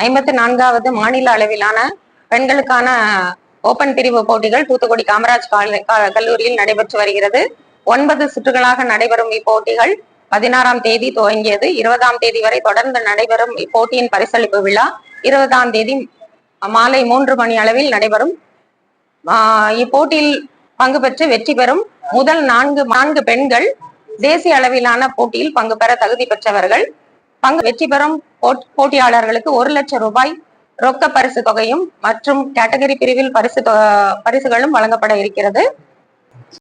ஐம்பத்தி நான்காவது மாநில அளவிலான பெண்களுக்கான ஓபன் பிரிவு போட்டிகள் தூத்துக்குடி காமராஜ் கால- கல்லூரியில் நடைபெற்று வருகிறது. ஒன்பது சுற்றுகளாக நடைபெறும் இப்போட்டிகள் பதினாறாம் தேதி துவங்கியது. இருபதாம் தேதி வரை தொடர்ந்து நடைபெறும் இப்போட்டியின் பரிசளிப்பு விழா இருபதாம் தேதி மாலை மூன்று மணி அளவில் நடைபெறும். இப்போட்டியில் பங்கு பெற்று வெற்றி பெறும் முதல் நான்கு நான்கு பெண்கள் தேசிய அளவிலான போட்டியில் பங்கு பெற தகுதி பெற்றவர்கள். பங்கு வெற்றி பெறும் போட்- போட்டியாளர்களுக்கு ஒரு லட்சம் ரூபாய் ரொக்க பரிசு தொகையும் மற்றும் கேட்டகரி பிரிவில் பரிசு பரிசுகளும் வழங்கப்பட இருக்கிறது.